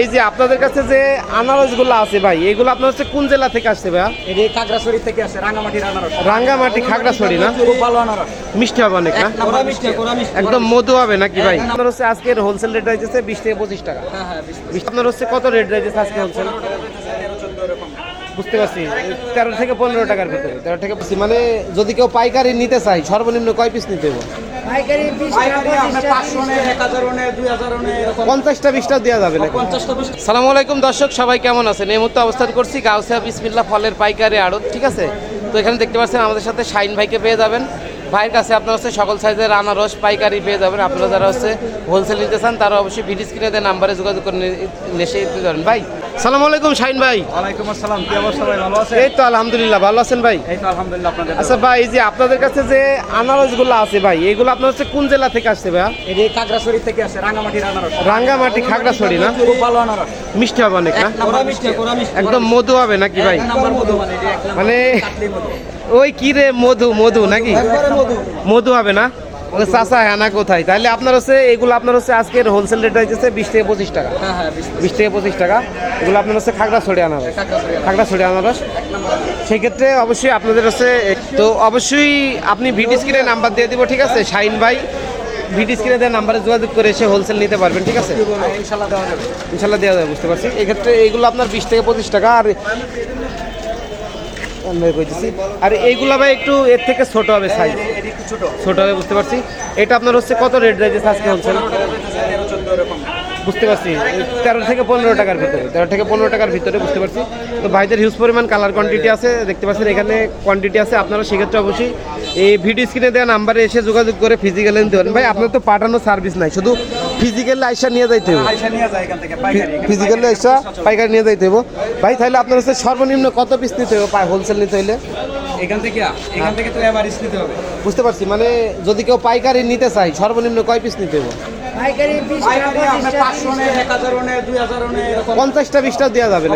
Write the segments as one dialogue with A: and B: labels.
A: এই যে আপনাদের কাছে যে আনারসগুলো আছে ভাই এগুলো আপনার হচ্ছে কোন জেলা থেকে আসছে ভাইয়া?
B: এটি খাগড়াছড়ি থেকে আসে রাঙামাটির আনারস।
A: রাঙ্গামাটি খাগড়াছড়ি না?
B: খুব ভালো আনারস।
A: মিষ্টি হবে অনেক না? একদম মধু হবে নাকি ভাই? আপনার হচ্ছে আজকের হোলসেল রেট রয়েছে বিশ থেকে পঁচিশ টাকা।
B: হ্যাঁ হ্যাঁ
A: আপনার হচ্ছে কত রেট রয়েছে আজকে হোলসেল? বুঝতে পারছি। তেরো থেকে পনেরো টাকার ভিতরে তেরো থেকে মানে যদি কেউ পাইকারি নিতে চাই সর্বনিম্ন কয় পিস নিতে হবে পঞ্চাশটা বিশটা দেওয়া যাবে সালামু আলাইকুম দর্শক সবাই কেমন আছেন? এই মুহূর্তে অবস্থান করছি গাউসিয়া বিসমিল্লা ফলের পাইকারি আড়ত ঠিক আছে? তো এখানে দেখতে পাচ্ছেন আমাদের সাথে শাইন ভাইকে পেয়ে যাবেন। ভাইয়ের কাছে আপনারা হচ্ছে সকল সাইজের আনারস পাইকারি পেয়ে যাবেন। আপনারা যারা হচ্ছে হোলসেল নিতে চান তারা অবশ্যই ভিডিও স্ক্রিনে দেয় নাম্বারে যোগাযোগ করে নিয়ে এসে নিতে পারেন। ভাই সালামু আলাইকুম শাইন ভাই।
B: ওয়ালাইকুম আসসালাম কি অবস্থা ভাই? ভালো আছে
A: এই তো আলহামদুলিল্লাহ ভালো আছেন ভাই?
B: এই তো আলহামদুলিল্লাহ আপনাদের
A: আচ্ছা ভাই এই যে আপনাদের কাছে যে আনারসগুলো আছে ভাই এগুলো আপনার হচ্ছে কোন জেলা থেকে আসছে
B: খাগড়াছড়ি থেকে আসে রাঙামাটির আনারস।
A: রাঙ্গামাটি খাগড়াছড়ি না?
B: খুব ভালো আনারস।
A: মিষ্টি হবে অনেক না? একদম মধু হবে নাকি ভাই?
B: মানে
A: মানে ওই কি রে মধু মধু নাকি?
B: মধু
A: হবে না? ওই চাষা হ্যাঁ না কোথায়? তাহলে আপনার হচ্ছে এগুলো আপনার হচ্ছে আজকের হোলসেল রেট হচ্ছে বিশ থেকে পঁচিশ টাকা।
B: হ্যাঁ হ্যাঁ বিশ
A: থেকে পঁচিশ টাকা। এগুলো আপনার হচ্ছে খাগড়া ছড়ে আনারস। খাগড়া ছড়ে আনারস। সেক্ষেত্রে অবশ্যই আপনাদের হচ্ছে তো অবশ্যই আপনি ভিডি স্ক্রিনে নাম্বার দিয়ে দিব ঠিক আছে? শাইন ভাই ভিডি স্ক্রিনে দেওয়া নাম্বারে যোগাযোগ করে এসে হোলসেল নিতে পারবেন ঠিক আছে?
B: ইনশাল্লাহ দেওয়া যাবে।
A: ইনশাল্লাহ দেওয়া যাবে বুঝতে পারছি। এক্ষেত্রে এইগুলো আপনার বিশ থেকে পঁচিশ টাকা আর আমি কইতেছি। আর এইগুলো ভাই একটু এর থেকে ছোট হবে সাইজ
B: একটু ছোট।
A: হবে বুঝতে পারছি। এটা আপনার হচ্ছে কত রেট রয়েছে আজকে
B: এরকম।
A: বুঝতে পারছি। তেরো থেকে পনেরো টাকার ভিতরে। তেরো থেকে পনেরো টাকার ভিতরে বুঝতে পারছি। তো ভাইদের হিউজ পরিমাণ কালার কোয়ান্টিটি আছে দেখতে পাচ্ছেন এখানে কোয়ান্টিটি আছে। আপনারা সেক্ষেত্রে অবশ্যই এই ভিডিও স্ক্রিনে দেওয়া নাম্বারে এসে যোগাযোগ করে ফিজিক্যালি নিতে পারেন। ভাই আপনার তো পাঠানো সার্ভিস নাই। শুধু ফিজিক্যালি আইসা নিয়ে যাইতে হবে ফিজিক্যালি আইসা পাইকারি নিয়ে যাইতে হবে ভাই তাহলে আপনার হচ্ছে সর্বনিম্ন কত পিস নিতে হবে হোলসেল নিতে হইলে?
B: এখান থেকে এখান থেকে তো এভারেজ নিতে হবে।
A: বুঝতে পারছি মানে যদি কেউ পাইকারি নিতে চাই সর্বনিম্ন কয় পিস নিতে হবে পঞ্চাশটা বিশটা দেওয়া যাবে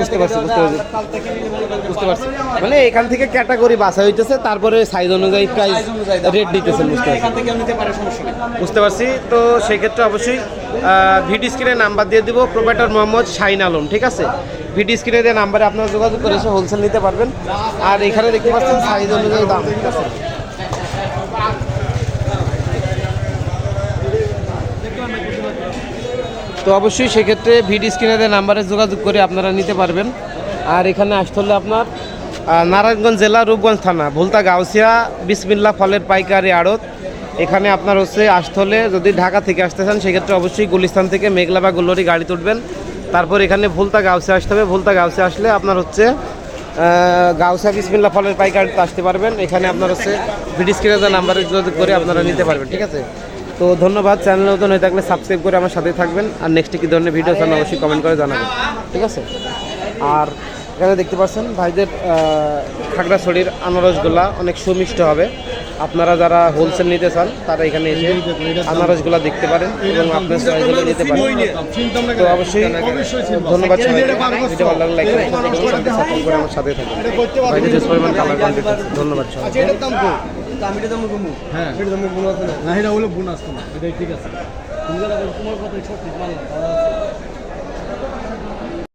A: বুঝতে পারছি,
B: মনে করেন
A: বুঝতে পারছি। মানে এখান থেকে ক্যাটাগরি বাছা হইতেছে তারপরে সাইজ অনুযায়ী প্রাইস। রেট দিতেছেন বুঝতে পারছি।
B: এখান থেকে নিতে পারে সমস্যা নেই।
A: বুঝতে পারছি। তো সেক্ষেত্রে অবশ্যই ভিডি স্ক্রিনে নাম্বার দিয়ে দিব প্রোভাইডার মোহাম্মদ শাহিন আলম ঠিক আছে? ভিডি স্ক্রিনে দিয়ে নাম্বারে আপনারা যোগাযোগ করে এসে হোলসেল নিতে পারবেন। আর এখানে দেখতে পাচ্ছেন সাইজ অনুযায়ী দাম ঠিক আছে? তো অবশ্যই সেক্ষেত্রে ভিডি স্ক্রিনে দেওয়া নাম্বারে যোগাযোগ করে আপনারা নিতে পারবেন। আর এখানে আসতে হলে আপনার নারায়ণগঞ্জ জেলা রূপগঞ্জ থানা ভুলতা গাউসিয়া বিসমিল্লা ফলের পাইকারি আড়ত। এখানে আপনার হচ্ছে আসতে হলে যদি ঢাকা থেকে আসতে চান সেক্ষেত্রে অবশ্যই গুলিস্তান থেকে মেঘলা বা গুল্লরি গাড়ি তুলবেন। তারপর এখানে ভুলতা গাউসিয়া আসতে হবে। ভুলতা গাউসিয়া আসলে আপনার হচ্ছে আহ, গাউসিয়া বিসমিল্লা ফলের পাইকারিতে আসতে পারবেন। এখানে আপনার হচ্ছে স্ক্রিনে দেওয়া নাম্বারে যোগাযোগ করে আপনারা নিতে পারবেন ঠিক আছে? তো ধন্যবাদ, চ্যানেল নতুন হয়ে থাকলে সাবস্ক্রাইব করে আমার সাথে থাকবেন। আর নেক্সটে কী ধরনের ভিডিও চান অবশ্যই কমেন্ট করে জানাবেন। ঠিক আছে? আর এখানে দেখতে পাচ্ছেন, ভাইদের খাগড়াছড়ির আনারসগুলা অনেক সুমিষ্ট হবে। আপনারা যারা হোলসেল নিতে চান, তারা এখানে এসে আনারসগুলা দেখতে পারেন এবং আপনার নিতে পারেন। তো অবশ্যই ধন্যবাদ ভালো করে আমার সাথে থাকবেন ভাইদের পরিমাণ কালার ধন্যবাদ সবাই
B: আমিটা তো মুখুমু
C: হ্যাঁ। না? এটা হলো বোনাস তোমার। এটাই ঠিক আছে। তুমি তোমার কথাই সঠিক মানলাম।